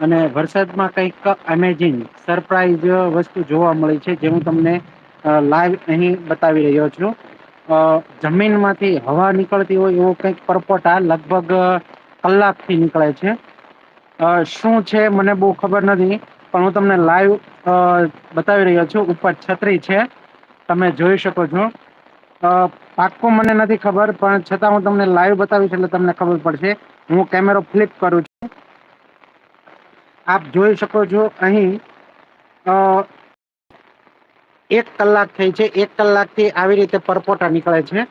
અને વરસાદમાં કંઈક અમેઝિંગ સરપ્રાઈઝ વસ્તુ જોવા મળી છે જે હું તમને લાઈવ અહીં બતાવી રહ્યો છું. અ જમીન હવા નીકળતી હોય એવો કંઈક પરપોટા લગભગ કલાકથી નીકળે છે. શું છે મને બહુ ખબર નથી, પણ હું તમને લાઈવ બતાવી રહ્યો છું. ઉપર છત્રી છે, તમે જોઈ શકો છો. પાક્કો મને નથી ખબર, પણ છતાં હું તમને લાઈવ બતાવીશ એટલે તમને ખબર પડશે. હું કેમેરો ફ્લિપ કરું આપ જોઈ શકો છો અહીં એક કલાક થઈ છે. એક કલાકથી આવી રીતે પરપોટા નીકળે છે.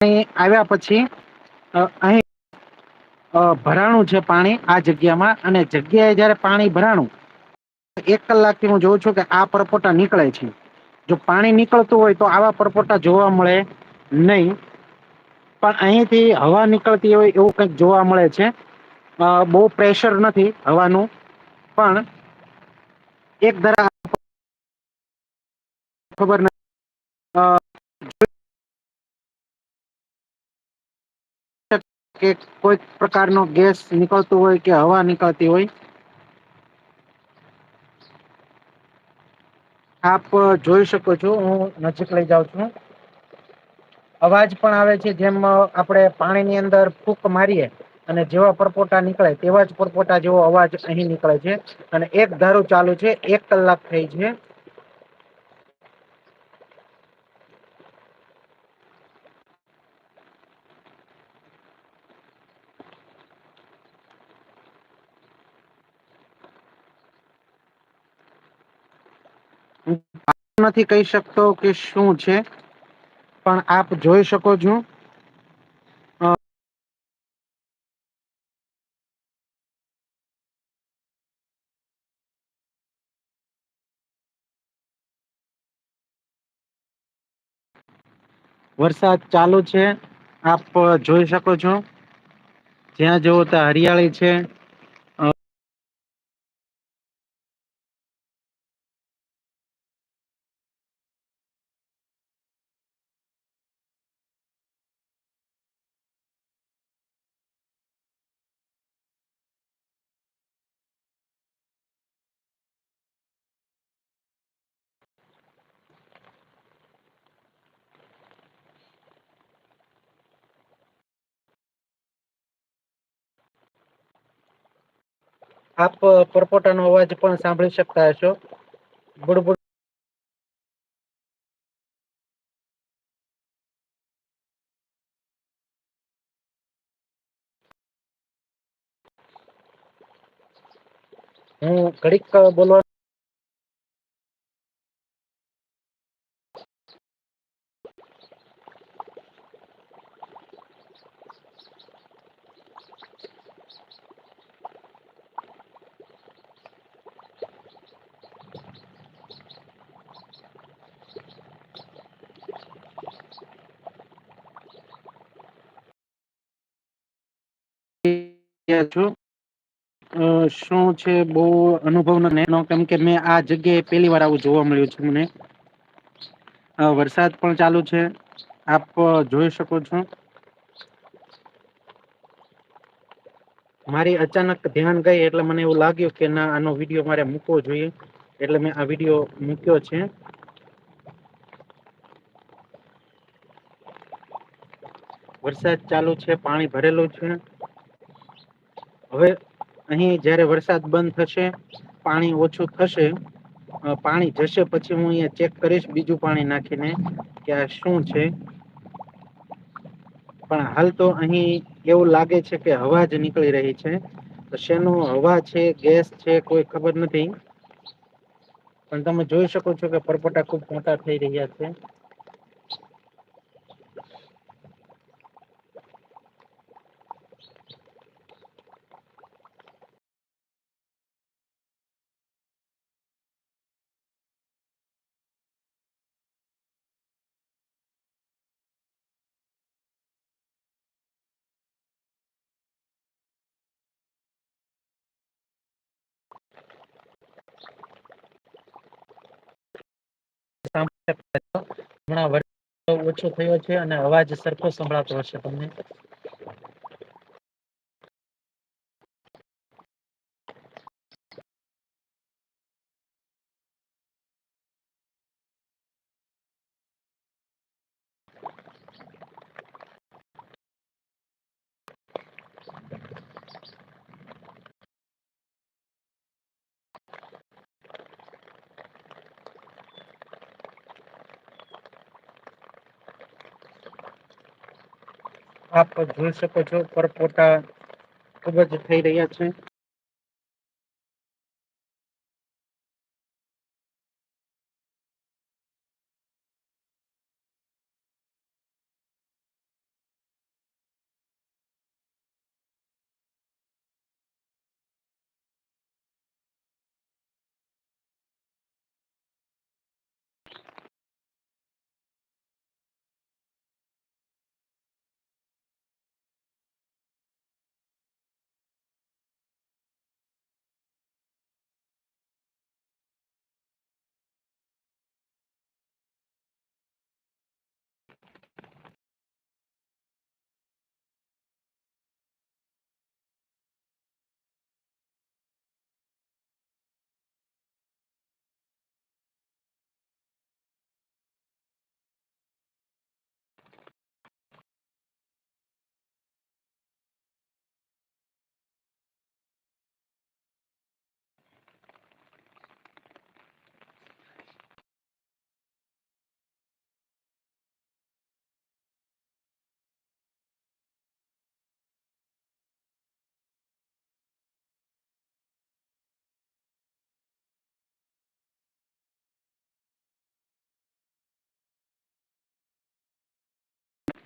આવ્યા પછી અહી ભરાણું છે પાણી આ જગ્યામાં અને જગ્યાએ જયારે પાણી ભરાણું, એક કલાકથી હું જોઉં છું કે આ પરપોટા નીકળે છે. જો પાણી નીકળતું હોય તો આવા પરપોટા જોવા મળે. નહીં. પણ અહીંથી હવા નીકળતી હોય એવું કંઈક જોવા મળે છે. અ, બહુ પ્રેશર નથી હવાનું. પણ એક ધરા ખબર નથી અ, કે કોઈક પ્રકાર નો ગેસ નીકળતું હોય કે હવા નીકળતી હોય. આપ જોઈ શકો છો. હું નજીક લઈ જાઉં છું. અવાજ પણ આવે છે, જેમ આપણે પાણી ની અંદર ફૂક મારીએ અને જેવા પરપોટા નીકળે તેવા જ પરપોટા જેવો અવાજ અહીં નીકળે છે અને એક ધારું ચાલુ છે, એક કલાક થઈ છે. નથી કહી શકતો કે શું છે. પણ આપ જોઈ શકો છો. વરસાદ ચાલુ છે. આપ જોઈ શકો છો. જ્યાં જવો ત્યાં હરિયાળી છે. આપ પરપોટાનો અવાજ પણ સાંભળી શકતા હશો. બુડબુડ હું ઘડીક બોલવા ક્યાં છો. શું છે? બહુ અનુભવ નેનો કેમ કે મેં આ જગ્યાએ પહેલી વાર આવું જોવા મળ્યું છે મને. વરસાદ પણ ચાલુ છે. આપ જોઈ શકો છો. મારી અચાનક ધ્યાન ગઈ એટલે મને એવું લાગ્યું કે ના, આનો વીડિયો મારે મૂકવો જોઈએ. એટલે મેં આ વીડિયો મૂક્યો છે. વરસાદ ચાલુ છે, પાણી ભરેલું છે. હવે અહીં જ્યારે વરસાદ બંધ થશે, પાણી ઓછું થશે પાણી જશે પછી હું અહીંયા ચેક કરીશ બીજું પાણી નાખીને કે આ શું છે. પણ હાલ તો અહીં એવું લાગે છે કે હવા જ નીકળી રહી છે. તો શેનો હવા છે, ગેસ છે, કોઈ ખબર નથી. પણ તમે જોઈ શકો છો કે પરપોટા ખૂબ મોટા થઈ રહ્યા છે. હમણાં વરસાદ ઓછો થયો છે અને અવાજ સરખો સંભળાતો હશે તમને. આપ જોઈ શકો છો પરપોટા ખૂબ જ થઈ રહ્યા છે.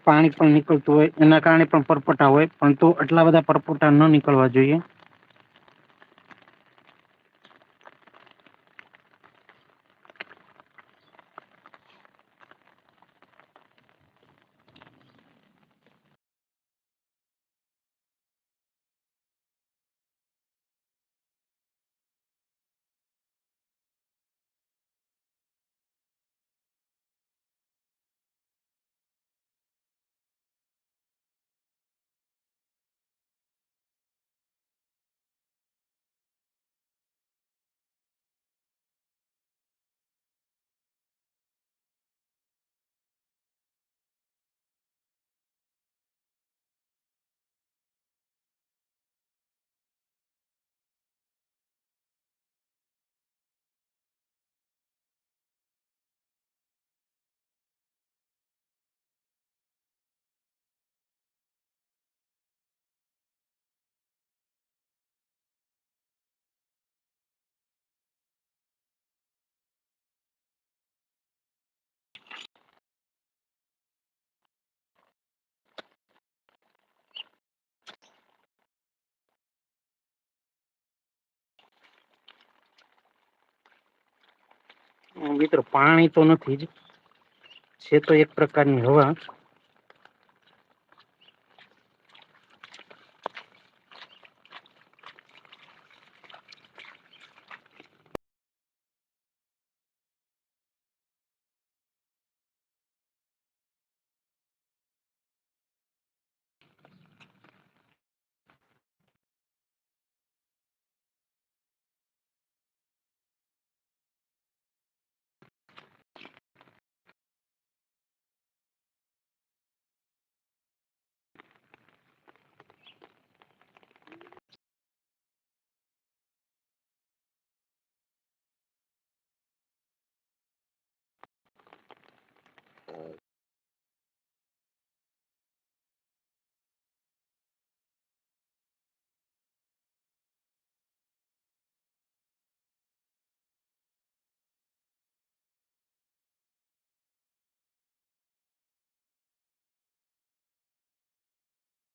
પાણી પણ નીકળતું હોય, એના કારણે પણ પરપોટા હોય પણ તો આટલા બધા પરપોટા ન નીકળવા જોઈએ. મિત્રો પાણી તો નથી જ. છે તો એક પ્રકારની હવા.